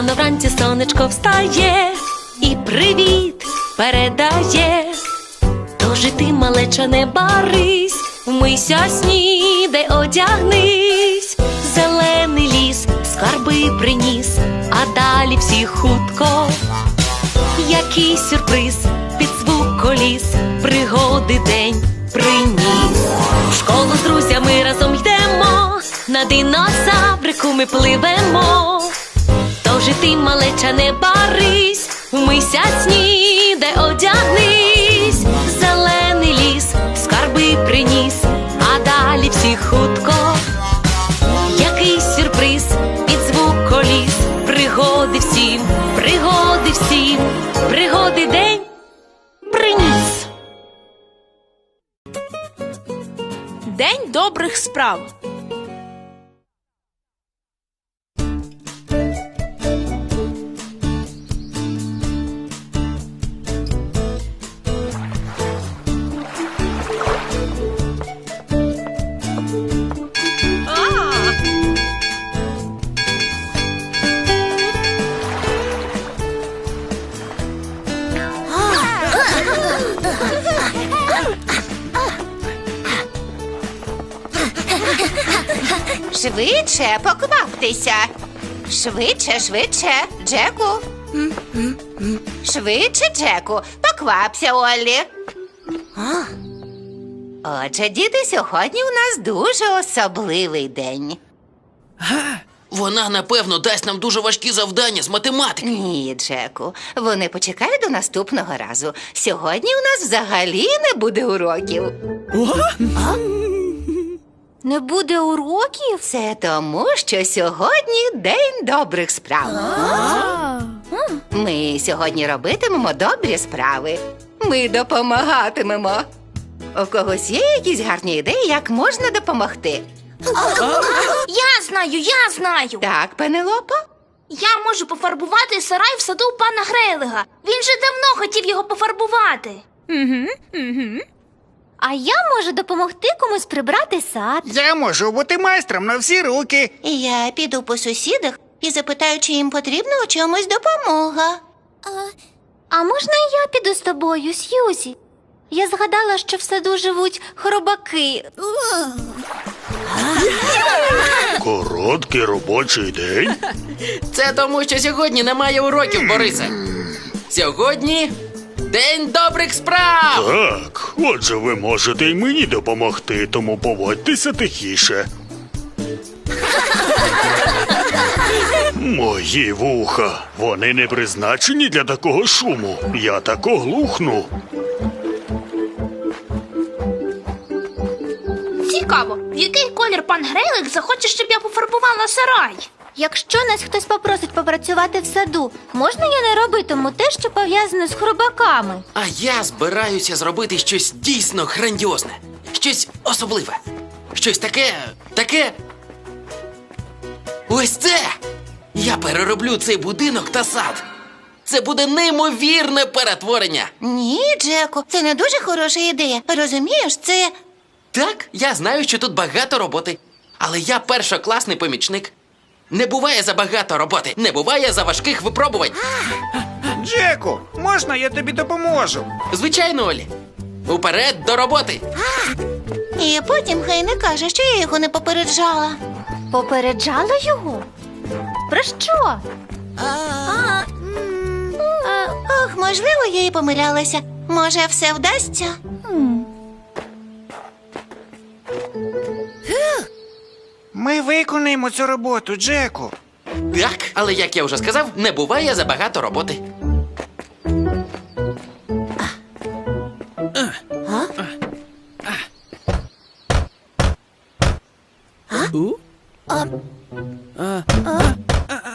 Рано вранці сонечко встає і привіт передає. Тож і ти, малеча, не барись, вмийся снідай, одягнись, зелений ліс, скарби приніс, а далі всі хутко. Який сюрприз під звук коліс, пригоди день приніс. В школу з друзями разом йдемо, на динозаврику ми пливемо. Тож ти, малеча, не барись, вмийся снідай, одягнись, зелений ліс, скарби приніс, а далі всі хутко. Який сюрприз під звук коліс, пригоди всім, пригоди всім, пригоди день приніс. День добрих справ. Швидше покваптеся. Швидше, швидше, Джеку. Швидше, Джеку, поквапся, Оллі. Отже, діти, сьогодні у нас дуже особливий день. Вона, напевно, дасть нам дуже важкі завдання з математики. Ні, Джеку, вони почекають до наступного разу. Сьогодні у нас взагалі не буде уроків. Не буде уроків? Це тому, що сьогодні день добрих справ. Ми сьогодні робитимемо добрі справи. Ми допомагатимемо. У когось є якісь гарні ідеї, як можна допомогти? Я знаю, я знаю. Так, Пенелопо? Я можу пофарбувати сарай в саду пана Грейлига. Він же давно хотів його пофарбувати. А я можу допомогти комусь прибрати сад. Я можу бути майстром на всі руки. Я піду по сусідах і запитаю, чи їм потрібна у чомусь допомога. А можна і я піду з тобою, Сьюзі? Я згадала, що в саду живуть хробаки. Короткий робочий день. Це тому, що сьогодні немає уроків, Борисе. Сьогодні день добрих справ. Так, отже, ви можете й мені допомогти, тому поводьтеся тихіше. Мої вуха. Вони не призначені для такого шуму. Я тако глухну. Цікаво, в який колір пан Грейлик захоче, щоб я пофарбувала сарай. Якщо нас хтось попросить попрацювати в саду, можна я не робитиму те, що пов'язане з хробаками? А я збираюся зробити щось дійсно грандіозне, щось особливе, щось таке, таке. Ось це! Я перероблю цей будинок та сад. Це буде неймовірне перетворення. Ні, Джеку, це не дуже хороша ідея. Розумієш, це. Так, я знаю, що тут багато роботи. Але я першокласний помічник. Не буває забагато роботи, не буває за важких випробувань. Джеку, можна я тобі допоможу? Звичайно, Олі. Уперед до роботи. І потім хай не каже, що я його не попереджала. Попереджала його? Про що? А, Ох, можливо, я і помилялася. Може, все вдасться? Ми виконаємо цю роботу, Джеку. Так, але як я вже сказав, не буває забагато роботи.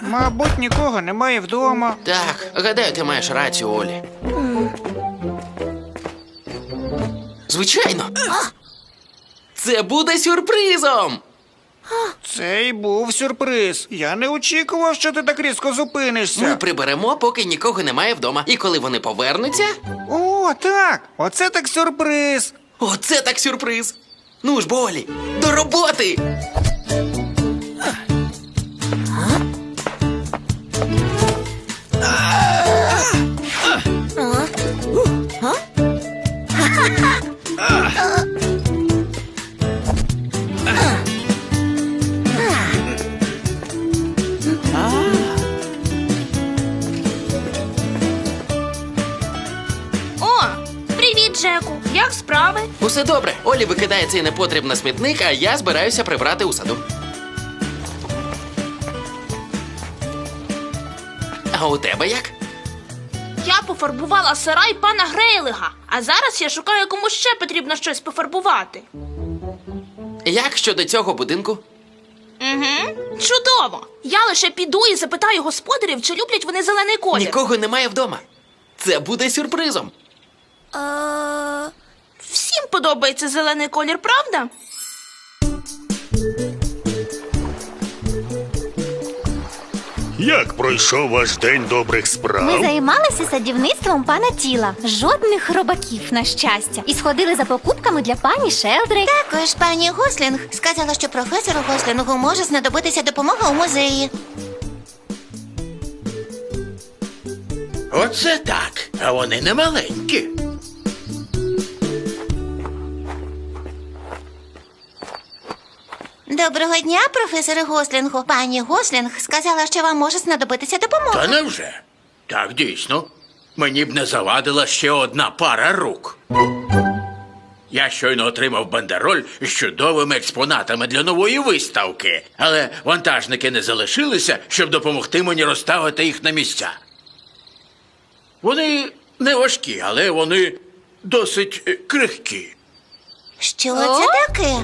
Мабуть, нікого немає вдома. Так, гадаю, ти маєш рацію, Олі. Звичайно. Це буде сюрпризом. Це й був сюрприз. Я не очікував, що ти так різко Ми зупинишся. приберемо, поки нікого немає вдома. І коли вони повернуться, О, так! Оце так сюрприз. оце так сюрприз. Ну ж, Болі, до роботи. Усе добре. Олі викидає цей непотріб на смітник, а я збираюся прибрати у саду. А у тебе як? Я пофарбувала сарай пана Грейлига, а зараз я шукаю, кому ще потрібно щось пофарбувати. Як щодо цього будинку? Угу. Чудово! Я лише піду і запитаю господарів, чи люблять вони зелений колір. Нікого немає вдома. Це буде сюрпризом. Е, Всім подобається зелений колір, правда? Як пройшов ваш день добрих Ми справ? займалися садівництвом пана тіла. Жодних робаків, на щастя. І сходили за покупками для пані Шелдрейк. Також пані Гослінг сказала, що професору Гослінгу може знадобитися допомога у музеї. Оце так. А вони не маленькі. Доброго дня, професоре Гослінгу. Пані Гослінг сказала, що вам може знадобитися допомога. Та невже? Так, дійсно. Мені б не завадила ще одна пара рук. Я щойно отримав бандероль з чудовими експонатами для нової виставки, але вантажники не залишилися, щоб допомогти мені розставити їх на місця. Вони не важкі, але вони досить е, крихкі. Що це таке?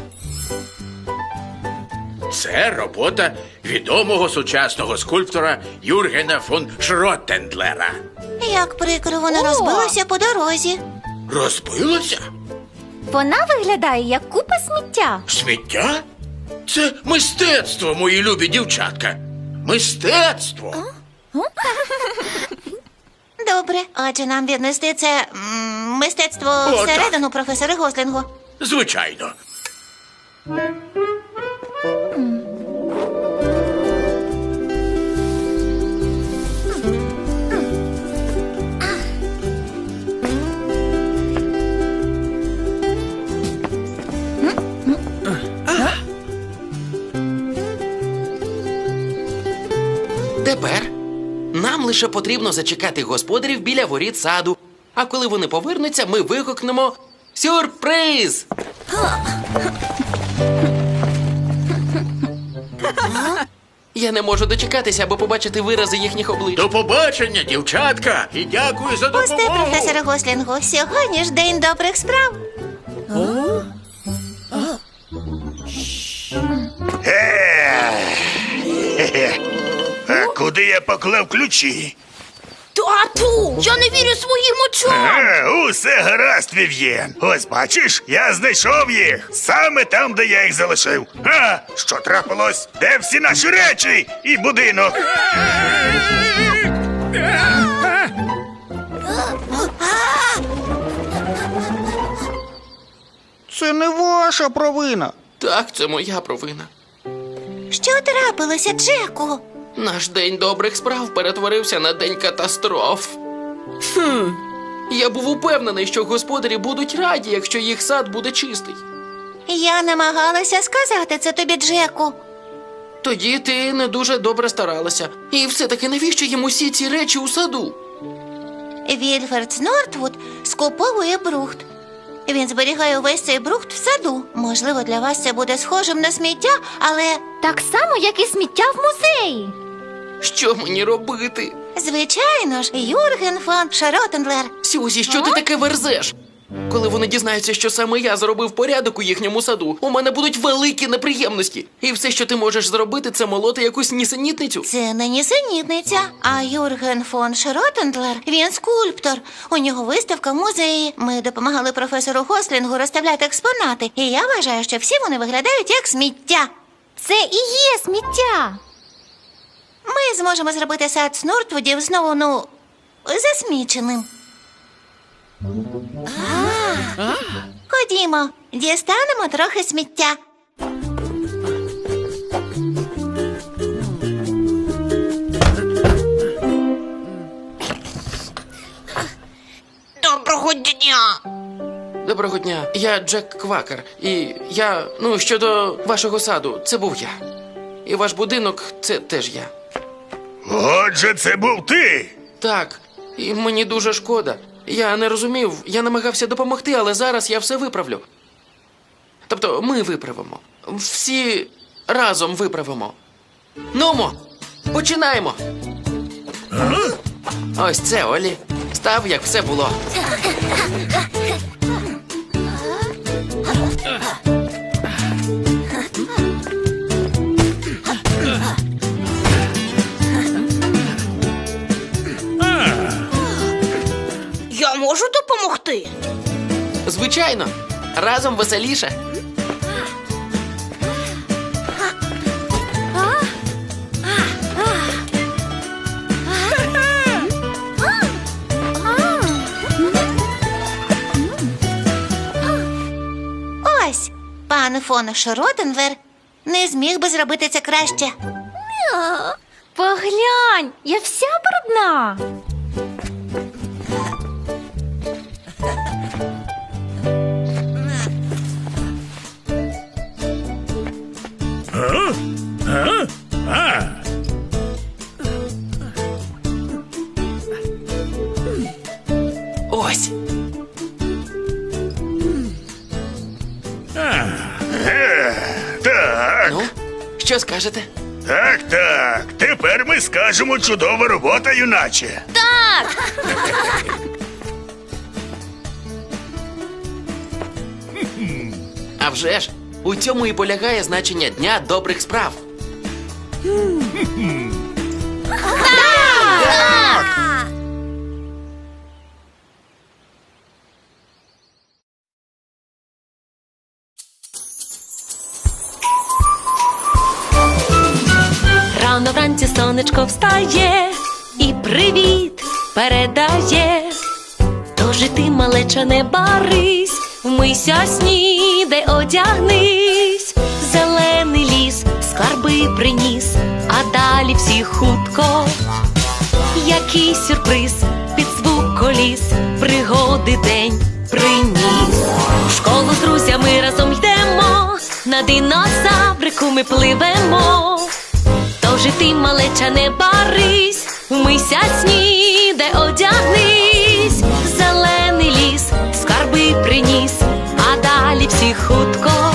Це робота відомого сучасного скульптора Юргена фон Шротендлера. Як прикро, воно розбилося по дорозі. Розбилося? Вона виглядає як купа сміття. Сміття? Це мистецтво, мої любі дівчатка. Мистецтво. Добре, отже, нам віднести це м, мистецтво О, всередину, професоре Гослінгу. Звичайно. Нам лише потрібно зачекати господарів біля воріт саду. А коли вони повернуться, ми вигукнемо Сюрприз! Я не можу дочекатися, аби побачити вирази їхніх облич. До побачення, дівчатка, і дякую за Пусти, допомогу. професоре Гослінгу. Сьогодні ж день добрих справ. А куди я поклав ключі? Тату! Я не вірю своїм очам! Е, усе гаразд, Вів'єн. Ось бачиш, я знайшов їх саме там, де я їх залишив. А, що трапилось? Де всі наші речі і будинок? Це не ваша провина. Так, це моя провина. Що трапилося, Джеку? Наш день добрих справ перетворився на день катастроф. Хм. Я був упевнений, що господарі будуть раді, якщо їх сад буде чистий. Я намагалася сказати це тобі, Джеку. Тоді ти не дуже добре старалася. І все-таки навіщо їм усі ці речі у саду? Вільферд Нортвуд скуповує брухт. Він зберігає увесь цей брухт в саду. Можливо, для вас це буде схожим на сміття, але Так само, як і сміття в музеї. Що мені робити? звичайно ж, Юрген фон Шаротенлер. Сюзі, що ти таке верзеш? Коли вони дізнаються, що саме я зробив порядок у їхньому саду, у мене будуть великі неприємності. І все, що ти можеш зробити, це молоти якусь нісенітницю. Це не нісенітниця, а Юрген фон Шротендлер. Він скульптор. У нього виставка в музеї. Ми допомагали професору Гослінгу розставляти експонати, і я вважаю, що всі вони виглядають як сміття. Це і є сміття. Ми зможемо зробити сад Снуртвудів знову, ну, засміченим. Ходімо, дістанемо трохи сміття. Доброго дня! Доброго дня, я Джек Квакер. І я, ну, щодо вашого саду, це був я. І ваш будинок це теж я. Отже, це був ти. Так, і мені дуже шкода. Я не розумів, я намагався допомогти, але зараз я все виправлю. Тобто ми виправимо. Всі разом виправимо. Нумо, починаємо. Ось це, Олі. Став, як все було. Звичайно, разом веселіше. Ось, пан фон Шротенвер не зміг би зробити це краще. Поглянь, я вся брудна. Що скажете? так, так. Тепер ми скажемо чудова робота, юначе. А вже ж, у цьому і полягає значення Дня добрих справ. Рано сонечко встає і привіт передає. Тож ти, малеча, не барись, вмийся снідай, одягнись, зелений ліс, скарби приніс, а далі всі хутко. Який сюрприз під звук коліс, пригоди день приніс. В школу з друзями разом йдемо, на динозаврику ми пливемо. Тож і ти, малеча, не барись, вмийся снідай, одягнись, зелений ліс, скарби приніс, а далі всі хутко.